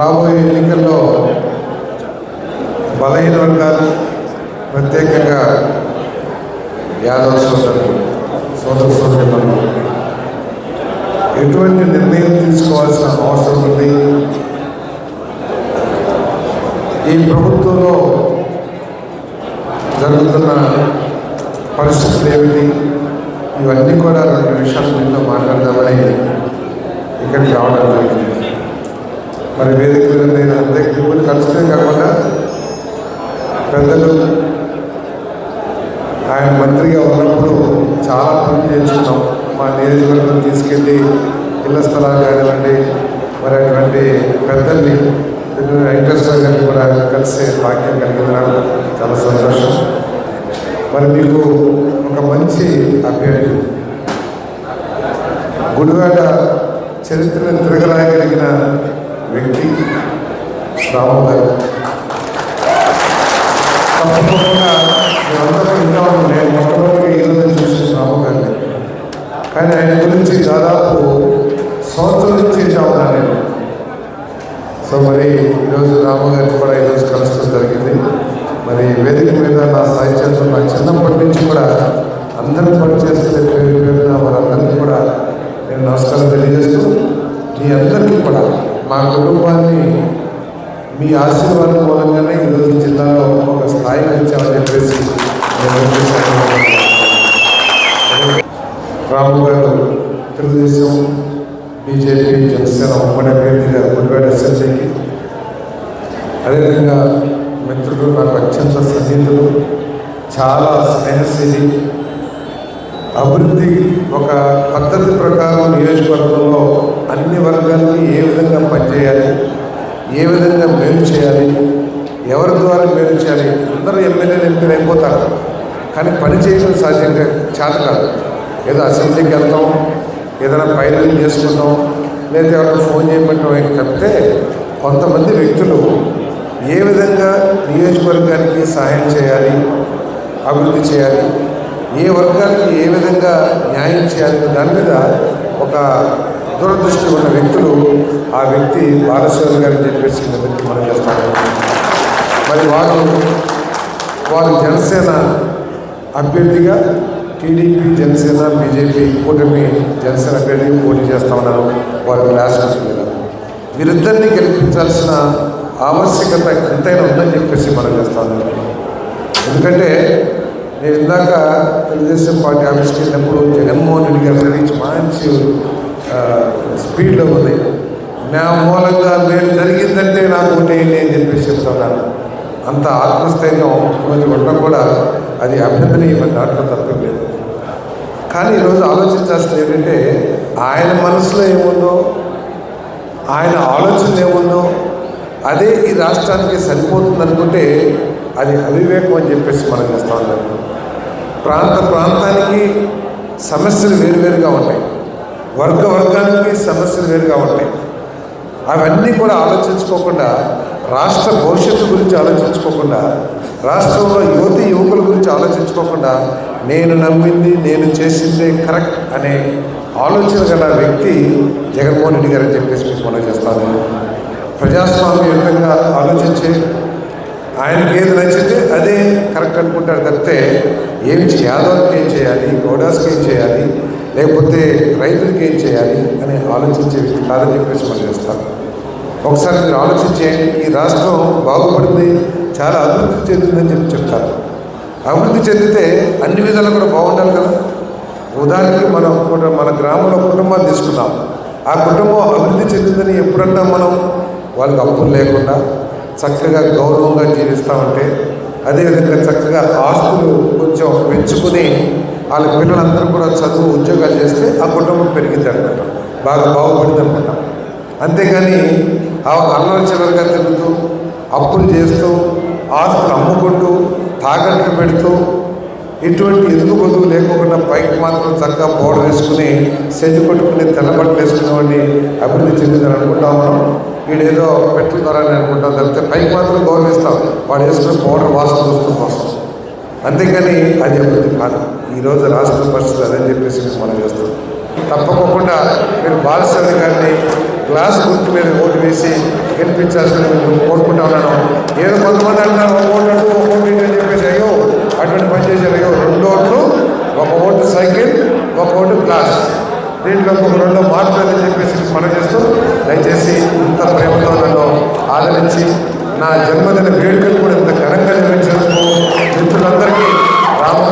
రాబోయే ఎన్నికల్లో బలహీన వర్గాలు ప్రత్యేకంగా యాదవ సోదరులు సోదర సోదరులను ఎటువంటి నిర్ణయం తీసుకోవాల్సిన అవసరం ఉంది? ఈ ప్రభుత్వంలో జరుగుతున్న పరిస్థితులు ఏమిటి? ఇవన్నీ కూడా రెండు విషయాలు మీతో మాట్లాడదామని ఇక్కడికి రావడం జరిగింది. మరి వేదిక మీద నేను అందరికీ మిమ్మల్ని కలుస్తే కాకుండా పెద్దలు ఆయన మంత్రిగా ఉన్నప్పుడు చాలా పనులు చేస్తున్నాం. మా నియోజకవర్గం తీసుకెళ్ళి ఇళ్ళ స్థలాలు కానివ్వండి మరి అటువంటి పెద్దల్ని వెంకటేశ్వర గారిని కూడా కలిసే భాగ్యం కలిగింది నాకు చాలా సంతోషం. మరి మీకు ఒక మంచి అభ్యర్థి. గుడివాడ చరిత్రను తిరగరాయగలిగిన వ్యక్తి రాము గారు. తప్పకుండా మేమందరం ఇంకా నేను మొట్టమొదటి ఈరోజు చూసిన రాము గారిని. కానీ ఆయన గురించి దాదాపు సంవత్సరం నుంచి ఉన్నా నేను సో మరి ఈరోజు రాము గారిని కూడా ఈరోజు కలుస్తూ జరిగింది. మరి వేదిక మీద నా సాహిత్యంతో నా చిన్నప్పటి నుంచి కూడా అందరూ పనిచేస్తున్న పేరు పేరున వారందరికీ కూడా నేను నమస్కారం తెలియజేస్తూ మీ అందరికీ కూడా మా కుటుంబాన్ని మీ ఆశీర్వాదం మూలంగానే ఈరోజు జిల్లాలో ఒక స్థాయి వచ్చామని చెప్పేసి రాము గారు తెలుగుదేశం బీజేపీ జనసేన ఉమ్మడి అభ్యర్థిగా గుడివాడ అసెంబ్లీకి అదేవిధంగా మిత్రుడు నాకు అత్యంత సన్నిహితులు చాలా స్నేహశీలి అభివృద్ధి ఒక పద్ధతి ప్రకారం నియోజకవర్గంలో అన్ని వర్గాలకి ఏ విధంగా పనిచేయాలి ఏ విధంగా మేలు చేయాలి ఎవరి ద్వారా మేలు చేయాలి అందరూ ఎమ్మెల్యేలు ఎంపీలు అయిపోతారు. కానీ పని చేయడం సాధ్యంగా చేత కాదు. ఏదో అసెంబ్లీకి వెళ్తాం ఏదైనా పైరలు చేసుకుంటాం లేదా ఎవరైనా ఫోన్ చేయమంటాం ఏం చెప్తే కొంతమంది వ్యక్తులు ఏ విధంగా నియోజకవర్గానికి సహాయం చేయాలి అభివృద్ధి చేయాలి ఏ వర్గానికి ఏ విధంగా న్యాయం చేయాలి దాని మీద ఒక దూరదృష్టి ఉన్న వ్యక్తులు ఆ వ్యక్తి బాలశివన్ గారిని చెప్పేసి వ్యక్తి మనం చేస్తాము. మరి వారు వారు జనసేన అభ్యర్థిగా టీడీపీ జనసేన బీజేపీ కూటమి జనసేన అభ్యర్థిగా పోటీ చేస్తా ఉన్నారు వారి క్లాస్ మీద. వీరిద్దరిని గెలిపించాల్సిన ఆవశ్యకత ఎంతైనా ఉందని చెప్పేసి మనం చేస్తా ఉన్నాం. ఎందుకంటే నేను ఇందాక తెలుగుదేశం పార్టీ ఆఫీస్కి వెళ్ళినప్పుడు జగన్మోహన్ రెడ్డి గారి గురించి మంచి స్పీడ్లో ఉంది. నా మూలంగా నేను జరిగిందంటే నాకు ఓటేయండి అని చెప్పేసి చెప్తున్నాను అంత ఆత్మస్థైర్యం ముఖ్యమంత్రి ఉండడం కూడా అది అభినందనీయమైన దాంట్లో తప్పేం లేదు. కానీ ఈరోజు ఆలోచించాల్సింది ఏంటంటే ఆయన మనసులో ఏముందో ఆయన ఆలోచన ఏముందో అదే ఈ రాష్ట్రానికి సరిపోతుంది అనుకుంటే అది అవివేకం అని చెప్పేసి మనం చేస్తా ఉన్నాం. ప్రాంత ప్రాంతానికి సమస్యలు వేరువేరుగా ఉంటాయి. వర్గ వర్గానికి సమస్యలు వేరుగా ఉంటాయి. అవన్నీ కూడా ఆలోచించుకోకుండా రాష్ట్ర భవిష్యత్తు గురించి ఆలోచించుకోకుండా రాష్ట్రంలో యువతి యువకుల గురించి ఆలోచించుకోకుండా నేను నమ్మింది నేను చేసిందే కరెక్ట్ అనే ఆలోచన గల వ్యక్తి జగన్మోహన్ రెడ్డి గారు అని చెప్పేసి మీకు మనం చేస్తాను ప్రజాస్వామ్యయుతంగా ఆలోచించే ఆయనకి ఏది నచ్చితే అదే కరెక్ట్ అనుకుంటాడు తప్పితే ఏం యాదవ్కి ఏం చేయాలి? గౌడాస్కి ఏం చేయాలి? లేకపోతే రైతులకి ఏం చేయాలి? అని ఆలోచించే వ్యక్తి కాదని చెప్పేసి మనం చేస్తాం. ఒకసారి మీరు ఆలోచించేయండి ఈ రాష్ట్రం బాగుపడింది చాలా అభివృద్ధి చెందిందని చెప్పి చెప్తారు. అభివృద్ధి చెందితే అన్ని విధాలు కూడా బాగుండాలి కదా? ఉదాహరణకి మనం మన గ్రామంలో కుటుంబాలు తీసుకున్నాం ఆ కుటుంబం అభివృద్ధి చెందిందని ఎప్పుడన్నా మనం వాళ్ళకి అప్పులు లేకుండా చక్కగా గౌరవంగా జీవిస్తామంటే అదేవిధంగా చక్కగా ఆస్తులు కొంచెం పెంచుకుని వాళ్ళ పిల్లలందరూ కూడా చదువు ఉద్యోగాలు చేస్తే ఆ కుటుంబం పెరిగింది అనమాట బాగా బాగుపడింది అనమాట అంతేగాని ఆ అల్లరి చిల్లరగా తిరుగుతూ అప్పులు చేస్తూ ఆస్తులు అమ్ముకుంటూ తాకట్లు పెడుతూ ఎటువంటి ఎదుగు బొదుగు లేకుండా పైకి మాత్రం చక్కగా పౌడర్ వేసుకుని సెజ్జు కొట్టుకుని తెల్లబట్టలు వేసుకునేవాడిని అభివృద్ధి చెందిందని అనుకుంటా ఉన్నాం. వీడేదో పెట్రోల్ ద్వారా అనుకుంటాం తప్పితే పైకి మాత్రం గౌరవిస్తాం. వాడు వేసుకున్న పౌడర్ వాసన చూస్తూ కోసం అంతేకాని అది అభివృద్ధి కాదు. ఈరోజు రాష్ట్ర పరిస్థితులు అదని చెప్పేసి మీకు మనం చేస్తాం తప్పకుండా మీరు బాలశ్రమి గారిని గ్లాస్ గుర్తు మీద ఓటు వేసి గెలిపించాల్సిన కోరుకుంటా ఉన్నాను. ఏదో కొంతమంది అంటారు ఒక ఓటు అంటూ ఒక ఓటు అని చెప్పేసి అయ్యో అటువంటి పని చేశారు. అయ్యో రెండు ఓట్లు ఒక ఓటు సైకిల్ ఒక ఓటు గ్లాస్. దీంట్లో ఒక రెండో మార్పులని చెప్పేసి మనం చేస్తూ దయచేసి ఇంత ప్రేమతో నన్ను ఆదరించి నా జన్మదిన వేడుకలు కూడా ఇంత ఘనంగా నిర్వహించినందుకు మిత్రులందరికీ రాము